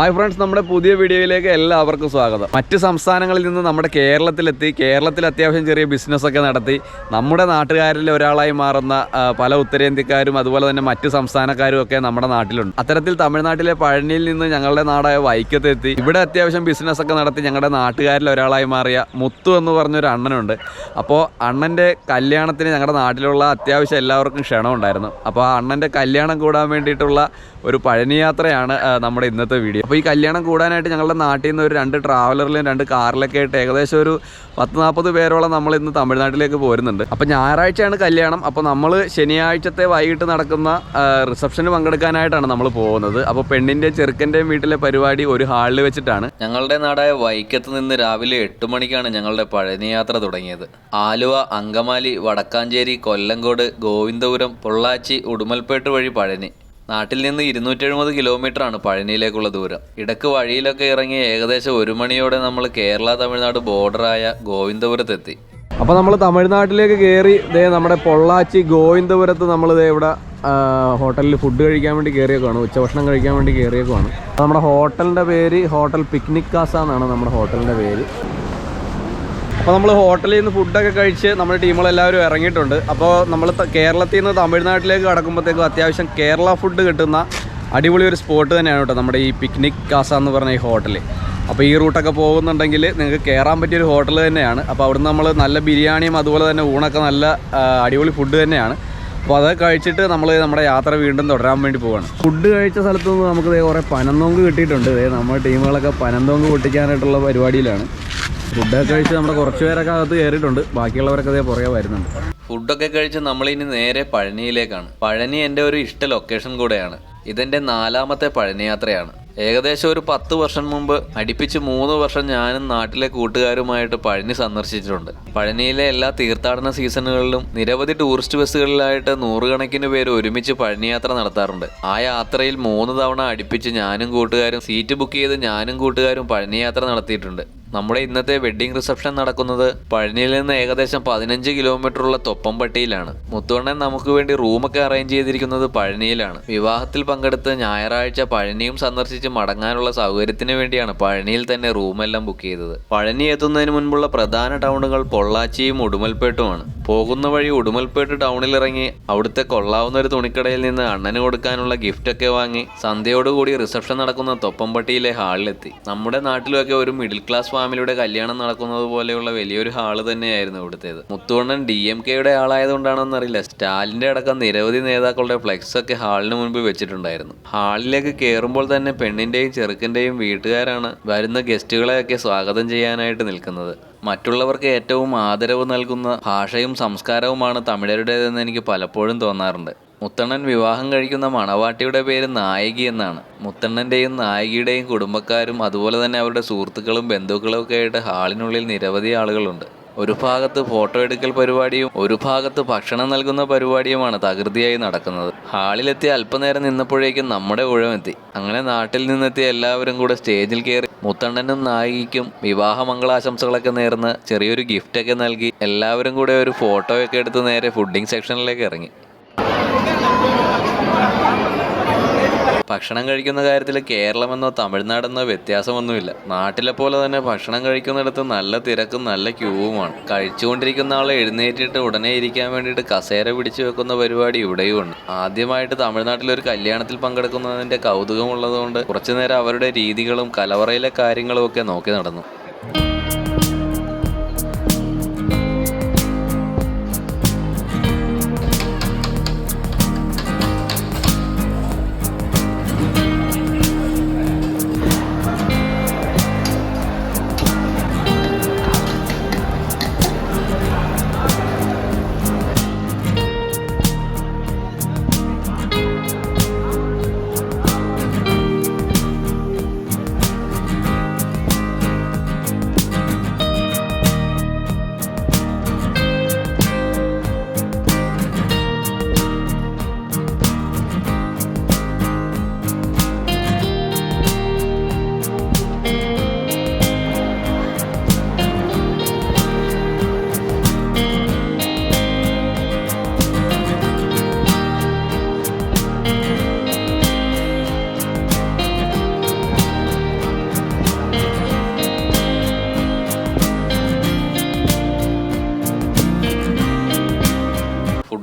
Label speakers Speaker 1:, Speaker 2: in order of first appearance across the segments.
Speaker 1: Hi friends നമ്മുടെ പുതിയ വീഡിയോയിലേക്ക് എല്ലാവർക്കും സ്വാഗതം. മറ്റ് സംസ്ഥാനങ്ങളിൽ നിന്ന് നമ്മുടെ കേരളത്തിലെത്തി കേരളത്തിൽ അത്യാവശ്യം ചെറിയ ബിസിനസ്സൊക്കെ നടത്തി നമ്മുടെ നാട്ടുകാരിൽ ഒരാളായി മാറുന്ന പല ഉത്തരേന്ത്യക്കാരും അതുപോലെ തന്നെ മറ്റ് സംസ്ഥാനക്കാരും ഒക്കെ നമ്മുടെ നാട്ടിലുണ്ട്. അത്തരത്തിൽ തമിഴ്നാട്ടിലെ പഴനിയിൽ നിന്ന് ഞങ്ങളുടെ നാടായ വൈക്കത്തെത്തി ഇവിടെ അത്യാവശ്യം ബിസിനസ്സൊക്കെ നടത്തി ഞങ്ങളുടെ നാട്ടുകാരിൽ ഒരാളായി മാറിയ മുത്തു എന്ന് പറഞ്ഞൊരു അണ്ണനുണ്ട്. അപ്പോൾ അണ്ണന്റെ കല്യാണത്തിന് ഞങ്ങളുടെ നാട്ടിലുള്ള അത്യാവശ്യം എല്ലാവർക്കും ക്ഷണമുണ്ടായിരുന്നു. അപ്പോൾ ആ അണ്ണന്റെ കല്യാണം കൂടാൻ വേണ്ടിയിട്ടുള്ള ഒരു പഴനി യാത്രയാണ് നമ്മുടെ ഇന്നത്തെ വീഡിയോ. അപ്പോൾ ഈ കല്യാണം കൂടാനായിട്ട് ഞങ്ങളുടെ നാട്ടിൽ നിന്ന് ഒരു രണ്ട് ട്രാവലറിലും രണ്ട് കാറിലൊക്കെ ആയിട്ട് ഏകദേശം ഒരു പത്ത് നാൽപ്പത് പേരോളം നമ്മൾ ഇന്ന് തമിഴ്നാട്ടിലേക്ക് പോരുന്നുണ്ട്. അപ്പോൾ ഞായറാഴ്ചയാണ് കല്യാണം അപ്പോൾ നമ്മൾ ശനിയാഴ്ചത്തെ വൈകിട്ട് നടക്കുന്ന റിസപ്ഷന് പങ്കെടുക്കാനായിട്ടാണ് നമ്മൾ പോകുന്നത്. അപ്പോൾ പെണ്ണിന്റെയും ചെറുക്കന്റെയും വീട്ടിലെ പരിപാടി ഒരു ഹാളിൽ വെച്ചിട്ടാണ്.
Speaker 2: ഞങ്ങളുടെ നാടായ വൈക്കത്ത് നിന്ന് രാവിലെ എട്ട് മണിക്കാണ് ഞങ്ങളുടെ പഴനി യാത്ര തുടങ്ങിയത്. ആലുവ അങ്കമാലി വടക്കാഞ്ചേരി കൊല്ലങ്കോട് ഗോവിന്ദപുരം പൊള്ളാച്ചി ഉടുമൽപേട്ട് വഴി പഴനി. നാട്ടിൽ നിന്ന് ഇരുന്നൂറ്റെഴുപത് കിലോമീറ്റർ ആണ് പഴനിയിലേക്കുള്ള ദൂരം. ഇടയ്ക്ക് വഴിയിലൊക്കെ ഇറങ്ങി ഏകദേശം ഒരു മണിയോടെ നമ്മൾ കേരള തമിഴ്നാട് ബോർഡറായ ഗോവിന്ദപുരത്തെത്തി.
Speaker 1: അപ്പോൾ നമ്മൾ തമിഴ്നാട്ടിലേക്ക് കയറി ഇതേ നമ്മുടെ പൊള്ളാച്ചി ഗോവിന്ദപുരത്ത് നമ്മൾ ഇതേ ഇവിടെ ഹോട്ടലിൽ ഫുഡ് കഴിക്കാൻ വേണ്ടി കയറിയേക്കുവാണ് ഉച്ചഭക്ഷണം കഴിക്കാൻ വേണ്ടി കയറിയേക്കുവാണ് നമ്മുടെ ഹോട്ടലിന്റെ പേര് ഹോട്ടൽ പിക്നിക് കാസ എന്നാണ് നമ്മുടെ ഹോട്ടലിന്റെ പേര്. അപ്പോൾ നമ്മൾ ഹോട്ടലിൽ നിന്ന് ഫുഡൊക്കെ കഴിച്ച് നമ്മുടെ ടീമുകളെല്ലാവരും ഇറങ്ങിയിട്ടുണ്ട്. അപ്പോൾ നമ്മൾ കേരളത്തിൽ നിന്ന് തമിഴ്നാട്ടിലേക്ക് കടക്കുമ്പോഴത്തേക്കും അത്യാവശ്യം കേരള ഫുഡ് കിട്ടുന്ന അടിപൊളി ഒരു സ്പോട്ട് തന്നെയാണ് കേട്ടോ നമ്മുടെ ഈ പിക്നിക് കാസ എന്ന് പറഞ്ഞ ഈ ഹോട്ടൽ അപ്പോൾ ഈ റൂട്ടൊക്കെ പോകുന്നുണ്ടെങ്കിൽ നിങ്ങൾക്ക് കയറാൻ പറ്റിയൊരു ഹോട്ടൽ തന്നെയാണ്. അപ്പോൾ അവിടുന്ന് നമ്മൾ നല്ല ബിരിയാണിയും അതുപോലെ തന്നെ ഊണൊക്കെ നല്ല അടിപൊളി ഫുഡ് തന്നെയാണ്. അപ്പോൾ അത് കഴിച്ചിട്ട് നമ്മൾ നമ്മുടെ യാത്ര വീണ്ടും തുടരാൻ വേണ്ടി പോവാണ്. ഫുഡ് കഴിച്ച സ്ഥലത്ത് നിന്ന് നമുക്ക് കുറേ പനന്തോങ്ക് കിട്ടിയിട്ടുണ്ട്. നമ്മുടെ ടീമുകളൊക്കെ പനന്തോങ്ക് പൊട്ടിക്കാനായിട്ടുള്ള പരിപാടിയിലാണ്. ഫുഡൊക്കെ കഴിച്ച് നമ്മുടെ കുറച്ച് പേരൊക്കെ അകത്ത് കയറിയിട്ടുണ്ട്. ബാക്കിയുള്ളവരൊക്കെ അതേ പുറകെ വരുന്നുണ്ട്.
Speaker 2: ഫുഡൊക്കെ കഴിച്ച് നമ്മളിനി നേരെ പഴനിയിലേക്കാണ്. പഴനി എന്റെ ഒരു ഇഷ്ട ലൊക്കേഷൻ കൂടെയാണ്. ഇതെന്റെ നാലാമത്തെ പഴനി യാത്രയാണ് ഏകദേശം ഒരു പത്ത് വർഷം മുമ്പ് അടുപ്പിച്ച് മൂന്ന് വർഷം ഞാനും നാട്ടിലെ കൂട്ടുകാരുമായിട്ട് പഴനി സന്ദർശിച്ചിട്ടുണ്ട്. പഴനിയിലെ എല്ലാ തീർത്ഥാടന സീസണുകളിലും നിരവധി ടൂറിസ്റ്റ് ബസ്സുകളിലായിട്ട് നൂറുകണക്കിന് പേര് ഒരുമിച്ച് പഴനി യാത്ര നടത്താറുണ്ട്. ആ യാത്രയിൽ മൂന്ന് തവണ അടുപ്പിച്ച് ഞാനും കൂട്ടുകാരും സീറ്റ് ബുക്ക് ചെയ്ത് ഞാനും കൂട്ടുകാരും പഴനി യാത്ര നടത്തിയിട്ടുണ്ട്. നമ്മുടെ ഇന്നത്തെ വെഡ്ഡിംഗ് റിസപ്ഷൻ നടക്കുന്നത് പഴനിയിൽ നിന്ന് ഏകദേശം പതിനഞ്ച് കിലോമീറ്ററുള്ള തൊപ്പംപട്ടിയിലാണ്. മുത്തുവണ്ണൻ നമുക്ക് വേണ്ടി റൂമൊക്കെ അറേഞ്ച് ചെയ്തിരിക്കുന്നത് പഴനിയിലാണ്. വിവാഹത്തിൽ പങ്കെടുത്ത് ഞായറാഴ്ച പഴനിയും സന്ദർശിച്ച് മടങ്ങാനുള്ള സൗകര്യത്തിന് വേണ്ടിയാണ് പഴനിയിൽ തന്നെ റൂമെല്ലാം ബുക്ക് ചെയ്തത്. പഴനി എത്തുന്നതിന് മുൻപുള്ള പ്രധാന ടൗണുകൾ പൊള്ളാച്ചിയും ഉടുമൽപേട്ടുമാണ്. പോകുന്ന വഴി ഉടുമൽപേട്ട് ടൗണിൽ ഇറങ്ങി അവിടുത്തെ കൊള്ളാവുന്ന ഒരു തുണിക്കടയിൽ നിന്ന് അണ്ണന് കൊടുക്കാനുള്ള ഗിഫ്റ്റൊക്കെ വാങ്ങി സന്ധ്യയോടുകൂടി റിസപ്ഷൻ നടക്കുന്ന തൊപ്പംപട്ടിയിലെ ഹാളിലെത്തി. നമ്മുടെ നാട്ടിലൊക്കെ ഒരു മിഡിൽ ക്ലാസ് ഫാമിലിയുടെ കല്യാണം നടക്കുന്നത് പോലെയുള്ള വലിയൊരു ഹാൾ തന്നെയായിരുന്നു ഇവിടുത്തേത്. മുത്തുവണ്ണൻ ഡി എം കെയുടെ ആളായതുകൊണ്ടാണെന്നറിയില്ല. സ്റ്റാലിന്റെ അടക്കം നിരവധി നേതാക്കളുടെ ഫ്ലെക്സ് ഒക്കെ ഹാളിന് മുൻപ് വെച്ചിട്ടുണ്ടായിരുന്നു. ഹാളിലേക്ക് കയറുമ്പോൾ തന്നെ പെണ്ണിന്റെയും ചെറുക്കന്റെയും വീട്ടുകാരാണ് വരുന്ന ഗസ്റ്റുകളെയൊക്കെ സ്വാഗതം ചെയ്യാനായിട്ട് നിൽക്കുന്നത്. മറ്റുള്ളവർക്ക് ഏറ്റവും ആദരവ് നൽകുന്ന ഭാഷയും സംസ്കാരവുമാണ് തമിഴരുടേതെന്ന് എനിക്ക് പലപ്പോഴും തോന്നാറുണ്ട്. മുത്തണ്ണൻ വിവാഹം കഴിക്കുന്ന മണവാട്ടിയുടെ പേര് നായകി എന്നാണ്. മുത്തണ്ണന്റെയും നായകിയുടെയും കുടുംബക്കാരും അതുപോലെ തന്നെ അവരുടെ സുഹൃത്തുക്കളും ബന്ധുക്കളും ഒക്കെ ആയിട്ട് ഹാളിനുള്ളിൽ നിരവധി ആളുകളുണ്ട്. ഒരു ഭാഗത്ത് ഫോട്ടോ എടുക്കൽ പരിപാടിയും ഒരു ഭാഗത്ത് ഭക്ഷണം നൽകുന്ന പരിപാടിയുമാണ് തകൃതിയായി നടക്കുന്നത്. ഹാളിലെത്തി അല്പനേരം നിന്നപ്പോഴേക്കും നമ്മുടെ ഊഴമെത്തി. അങ്ങനെ നാട്ടിൽ നിന്നെത്തിയ എല്ലാവരും കൂടെ സ്റ്റേജിൽ കയറി മുത്തണ്ണനും നായികയ്ക്കും വിവാഹ മംഗളാശംസകളൊക്കെ നേർന്ന് ചെറിയൊരു ഗിഫ്റ്റൊക്കെ നൽകി എല്ലാവരും കൂടെ ഒരു ഫോട്ടോയൊക്കെ എടുത്ത് നേരെ ഫുഡിംഗ് സെക്ഷനിലേക്ക് ഇറങ്ങി. ഭക്ഷണം കഴിക്കുന്ന കാര്യത്തിൽ കേരളമെന്നോ തമിഴ്നാടെന്നോ വ്യത്യാസമൊന്നുമില്ല. നാട്ടിലെ പോലെ തന്നെ ഭക്ഷണം കഴിക്കുന്നിടത്ത് നല്ല തിരക്കും നല്ല ക്യൂവുമാണ്. കഴിച്ചുകൊണ്ടിരിക്കുന്ന ആളെ എഴുന്നേറ്റിട്ട് ഉടനെ ഇരിക്കാൻ വേണ്ടിയിട്ട് കസേര പിടിച്ചു വെക്കുന്ന പരിപാടി ഇവിടെയും ഉണ്ട്. ആദ്യമായിട്ട് തമിഴ്നാട്ടിൽ ഒരു കല്യാണത്തിൽ പങ്കെടുക്കുന്നതിന്റെ കൗതുകമുള്ളതുകൊണ്ട് കുറച്ചുനേരം അവരുടെ രീതികളും കലവറയിലെ കാര്യങ്ങളും ഒക്കെ നോക്കി നടന്നു.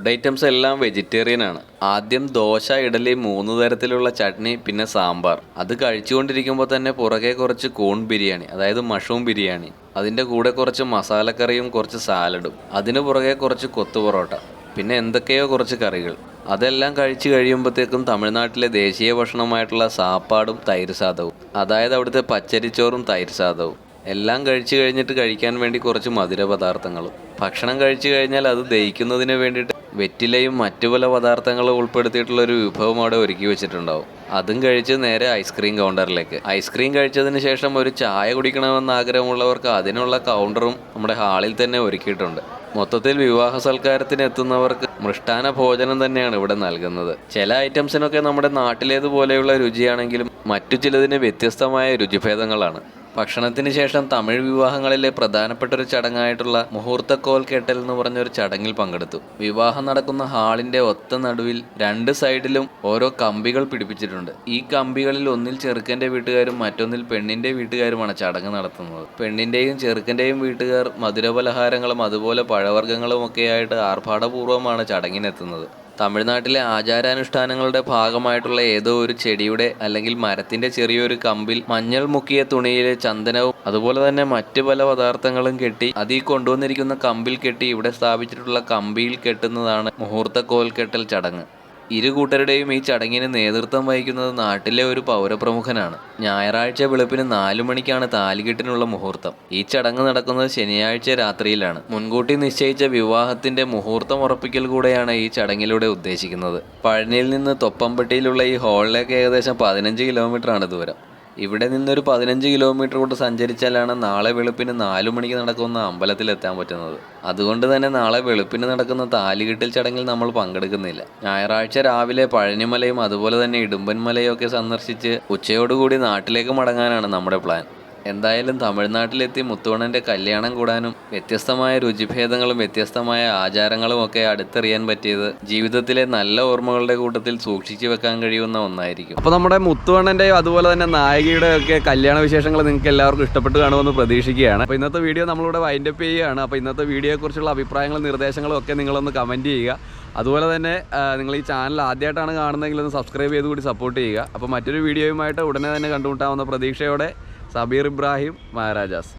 Speaker 2: ഫുഡ് ഐറ്റംസ് എല്ലാം വെജിറ്റേറിയൻ ആണ്. ആദ്യം ദോശ ഇഡലി മൂന്ന് തരത്തിലുള്ള ചട്നി പിന്നെ സാമ്പാർ. അത് കഴിച്ചുകൊണ്ടിരിക്കുമ്പോൾ തന്നെ പുറകെ കുറച്ച് കോൺ ബിരിയാണി അതായത് മഷ്റൂം ബിരിയാണി. അതിന്റെ കൂടെ കുറച്ച് മസാലക്കറിയും കുറച്ച് സാലഡും. അതിന് പുറകെ കുറച്ച് കൊത്തു പൊറോട്ട. പിന്നെ എന്തൊക്കെയോ കുറച്ച് കറികൾ. അതെല്ലാം കഴിച്ചു കഴിയുമ്പോഴത്തേക്കും തമിഴ്നാട്ടിലെ ദേശീയ ഭക്ഷണമായിട്ടുള്ള സാപ്പാടും തൈര് സാധവും. അതായത് അവിടുത്തെ പച്ചരിച്ചോറും തൈര് സാധവും. എല്ലാം കഴിച്ചു കഴിഞ്ഞിട്ട് കഴിക്കാൻ വേണ്ടി കുറച്ച് മധുര പദാർത്ഥങ്ങളും ഭക്ഷണം കഴിച്ചു കഴിഞ്ഞാൽ അത് ദഹിക്കുന്നതിന് വേണ്ടിയിട്ട് വെറ്റിലയും മറ്റു പല പദാർത്ഥങ്ങളും ഉൾപ്പെടുത്തിയിട്ടുള്ള ഒരു വിഭവം അവിടെ ഒരുക്കി വെച്ചിട്ടുണ്ടാവും. അതും കഴിച്ച് നേരെ ഐസ്ക്രീം കൗണ്ടറിലേക്ക് ഐസ്ക്രീം കഴിച്ചതിന് ശേഷം ഒരു ചായ കുടിക്കണമെന്ന് ആഗ്രഹമുള്ളവർക്ക് അതിനുള്ള കൗണ്ടറും നമ്മുടെ ഹാളിൽ തന്നെ ഒരുക്കിയിട്ടുണ്ട്. മൊത്തത്തിൽ വിവാഹ സൽക്കാരത്തിന് എത്തുന്നവർക്ക് മൃഷ്ടാന ഭോജനം തന്നെയാണ് ഇവിടെ നൽകുന്നത്. ചില ഐറ്റംസിനൊക്കെ നമ്മുടെ നാട്ടിലേതുപോലെയുള്ള രുചിയാണെങ്കിലും മറ്റു ചിലതിന് വ്യത്യസ്തമായ രുചിഭേദങ്ങളാണ്. ഭക്ഷണത്തിന് ശേഷം തമിഴ് വിവാഹങ്ങളിലെ പ്രധാനപ്പെട്ട ഒരു ചടങ്ങായിട്ടുള്ള മുഹൂർത്തക്കോൽ കെട്ടൽ എന്ന് പറഞ്ഞ ഒരു ചടങ്ങിൽ പങ്കെടുത്തു. വിവാഹം നടക്കുന്ന ഹാളിന്റെ ഒത്ത നടുവിൽ രണ്ട് സൈഡിലും ഓരോ കമ്പികൾ പിടിപ്പിച്ചിട്ടുണ്ട്. ഈ കമ്പികളിൽ ഒന്നിൽ ചെറുക്കന്റെ വീട്ടുകാരും മറ്റൊന്നിൽ പെണ്ണിന്റെ വീട്ടുകാരുമാണ് ചടങ്ങ് നടത്തുന്നത്. പെണ്ണിന്റെയും ചെറുക്കന്റെയും വീട്ടുകാർ മധുരപലഹാരങ്ങളും അതുപോലെ പഴവർഗങ്ങളും ഒക്കെയായിട്ട് ആർഭാടപൂർവമാണ് ചടങ്ങിനെത്തുന്നത്. തമിഴ്നാട്ടിലെ ആചാരാനുഷ്ഠാനങ്ങളുടെ ഭാഗമായിട്ടുള്ള ഏതോ ഒരു ചെടിയുടെ അല്ലെങ്കിൽ മരത്തിന്റെ ചെറിയൊരു കമ്പിൽ മഞ്ഞൾ മുക്കിയ തുണിയിലെ ചന്ദനവും അതുപോലെ തന്നെ മറ്റു പല പദാർത്ഥങ്ങളും കെട്ടി അതിൽ കൊണ്ടുവന്നിരിക്കുന്ന കമ്പിൽ കെട്ടി ഇവിടെ സ്ഥാപിച്ചിട്ടുള്ള കമ്പിയിൽ കെട്ടുന്നതാണ് മുഹൂർത്തക്കോൽ കെട്ടൽ ചടങ്ങ്. ഇരു കൂട്ടരുടെയും ഈ ചടങ്ങിന് നേതൃത്വം വഹിക്കുന്നത് നാട്ടിലെ ഒരു പൗരപ്രമുഖനാണ്. ഞായറാഴ്ച വെളുപ്പിന് നാലു മണിക്കാണ് താലികെട്ടിനുള്ള മുഹൂർത്തം. ഈ ചടങ്ങ് നടക്കുന്നത് ശനിയാഴ്ച രാത്രിയിലാണ്. മുൻകൂട്ടി നിശ്ചയിച്ച വിവാഹത്തിന്റെ മുഹൂർത്തം ഉറപ്പിക്കൽ കൂടെയാണ് ഈ ചടങ്ങിലൂടെ ഉദ്ദേശിക്കുന്നത്. പഴനിയിൽ നിന്ന് തൊപ്പമ്പട്ടിയിലുള്ള ഈ ഹാളിലേക്ക് ഏകദേശം പതിനഞ്ച് കിലോമീറ്ററാണ് ദൂരം. ഇവിടെ നിന്നൊരു പതിനഞ്ച് കിലോമീറ്റർ കൊണ്ട് സഞ്ചരിച്ചാലാണ് നാളെ വെളുപ്പിന് നാലു മണിക്ക് നടക്കുന്ന അമ്പലത്തിൽ എത്താൻ പറ്റുന്നത്. അതുകൊണ്ട് തന്നെ നാളെ വെളുപ്പിന് നടക്കുന്ന താലികെട്ടിൽ ചടങ്ങിൽ നമ്മൾ പങ്കെടുക്കുന്നില്ല. ഞായറാഴ്ച രാവിലെ പഴനിമലയും അതുപോലെ തന്നെ ഇടുമ്പൻമലയും ഒക്കെ സന്ദർശിച്ച് ഉച്ചയോടുകൂടി നാട്ടിലേക്ക് മടങ്ങാനാണ് നമ്മുടെ പ്ലാൻ. എന്തായാലും തമിഴ്നാട്ടിലെത്തി മുത്തുവണ്ണന്റെ കല്യാണം കൂടാനും വ്യത്യസ്തമായ രുചിഭേദങ്ങളും വ്യത്യസ്തമായ ആചാരങ്ങളും ഒക്കെ അടുത്തറിയാൻ പറ്റിയത് ജീവിതത്തിലെ നല്ല ഓർമ്മകളുടെ കൂട്ടത്തിൽ സൂക്ഷിച്ചു വെക്കാൻ കഴിയുന്ന ഒന്നായിരിക്കും.
Speaker 1: അപ്പോൾ നമ്മുടെ മുത്തുവണ്ണന്റെയും അതുപോലെ തന്നെ നായികയുടെ ഒക്കെ കല്യാണ വിശേഷങ്ങൾ നിങ്ങൾക്ക് എല്ലാവർക്കും ഇഷ്ടപ്പെട്ട് കാണുമെന്ന് പ്രതീക്ഷിക്കുകയാണ്. അപ്പോൾ ഇന്നത്തെ വീഡിയോ നമ്മളിവിടെ വൈൻഡപ്പ് ചെയ്യുകയാണ്. അപ്പോൾ ഇന്നത്തെ വീഡിയോയെക്കുറിച്ചുള്ള അഭിപ്രായങ്ങളും നിർദ്ദേശങ്ങളും ഒക്കെ നിങ്ങളൊന്ന് കമന്റ് ചെയ്യുക. അതുപോലെ തന്നെ നിങ്ങൾ ഈ ചാനൽ ആദ്യമായിട്ടാണ് കാണുന്നതെങ്കിൽ ഒന്ന് സബ്സ്ക്രൈബ് ചെയ്ത് കൂടി സപ്പോർട്ട് ചെയ്യുക. അപ്പോൾ മറ്റൊരു വീഡിയോയുമായിട്ട് ഉടനെ തന്നെ കണ്ടുമുട്ടാവുന്ന പ്രതീക്ഷയോടെ സബീർ ഇബ്രാഹിം മഹാരാജാസ്.